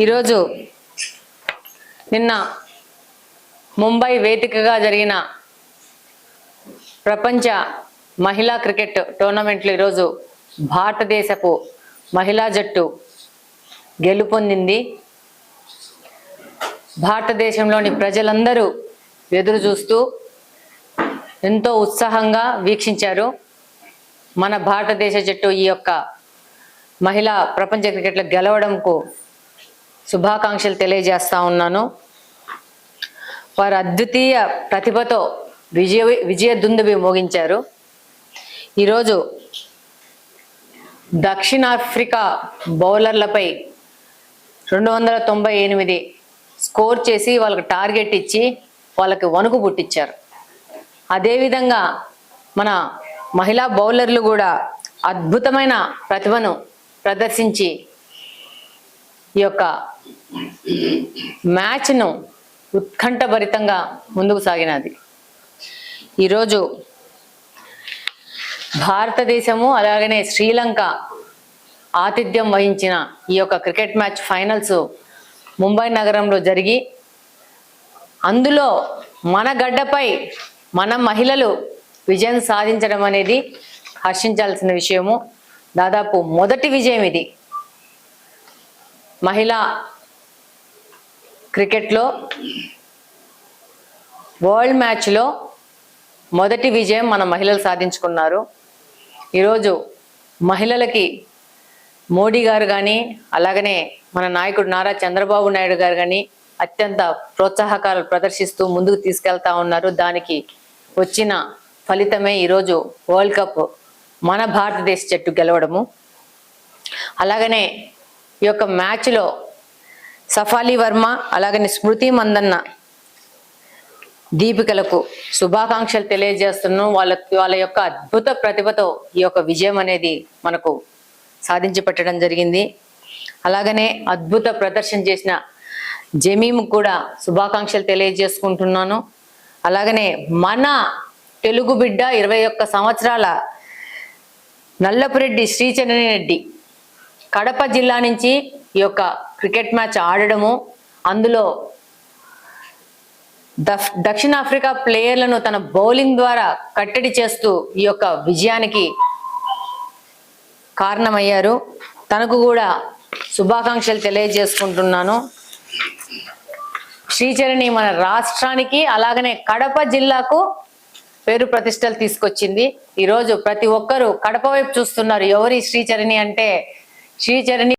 ఈరోజు నిన్న ముంబై వేదికగా జరిగిన ప్రపంచ మహిళా క్రికెట్ టోర్నమెంట్లో ఈరోజు భారతదేశపు మహిళా జట్టు గెలుపొందింది. భారతదేశంలోని ప్రజలందరూ ఎదురు చూస్తూ ఎంతో ఉత్సాహంగా వీక్షించారు. మన భారతదేశ జట్టు ఈ యొక్క మహిళా ప్రపంచ క్రికెట్లో గెలవడంకు శుభాకాంక్షలు తెలియజేస్తా ఉన్నాను. వారు అద్వితీయ ప్రతిభతో విజయ విజయ దుందుబి మోగించారు ఈరోజు దక్షిణాఫ్రికా బౌలర్లపై రెండు వందల తొంభై ఎనిమిది స్కోర్ చేసి వాళ్ళకి టార్గెట్ ఇచ్చి వాళ్ళకి వణుకు పుట్టించారు అదేవిధంగా మన మహిళా బౌలర్లు కూడా అద్భుతమైన ప్రతిభను ప్రదర్శించి ఈ యొక్క మ్యాచ్ను ఉత్కంఠభరితంగా ముందుకు సాగినది. ఈరోజు భారతదేశము అలాగనే శ్రీలంక ఆతిథ్యం వహించిన ఈ యొక్క క్రికెట్ మ్యాచ్ ఫైనల్స్ ముంబై నగరంలో జరిగి అందులో మన గడ్డపై మన మహిళలు విజయం సాధించడం అనేది హర్షించాల్సిన విషయము. దాదాపు మొదటి విజయం ఇది. మహిళా క్రికెట్లో వరల్డ్ మ్యాచ్లో మొదటి విజయం మన మహిళలు సాధించుకున్నారు. ఈరోజు మహిళలకి మోడీ గారు కానీ అలాగనే మన నాయకుడు నారా చంద్రబాబు నాయుడు గారు కానీ అత్యంత ప్రోత్సాహకాలు ప్రదర్శిస్తూ ముందుకు తీసుకెళ్తా ఉన్నారు. దానికి వచ్చిన ఫలితమే ఈరోజు వరల్డ్ కప్ మన భారతదేశ జట్టు గెలవడము. అలాగనే ఈ యొక్క మ్యాచ్లో సఫాలి వర్మ అలాగనే స్మృతి మందన్న దీపికలకు శుభాకాంక్షలు తెలియజేస్తున్నాం. వాళ్ళ వాళ్ళ యొక్క అద్భుత ప్రతిభతో ఈ యొక్క విజయం అనేది మనకు సాధించి పెట్టడం జరిగింది. అలాగనే అద్భుత ప్రదర్శన చేసిన జమీమ్ కూడా శుభాకాంక్షలు తెలియజేసుకుంటున్నాను. అలాగనే మన తెలుగు బిడ్డ ఇరవై ఒక్క సంవత్సరాల నల్లపురెడ్డి శ్రీచరణి రెడ్డి కడప జిల్లా నుంచి ఈ యొక్క క్రికెట్ మ్యాచ్ ఆడడము అందులో దక్షిణాఫ్రికా ప్లేయర్లను తన బౌలింగ్ ద్వారా కట్టడి చేస్తూ ఈ యొక్క విజయానికి కారణమయ్యారు. తనకు కూడా శుభాకాంక్షలు తెలియజేసుకుంటున్నాను. శ్రీచరణి మన రాష్ట్రానికి అలాగనే కడప జిల్లాకు పేరు ప్రతిష్టలు తీసుకొచ్చింది. ఈరోజు ప్రతి ఒక్కరూ కడప వైపు చూస్తున్నారు. ఎవరి శ్రీచరణి అంటే శ్రీచరణి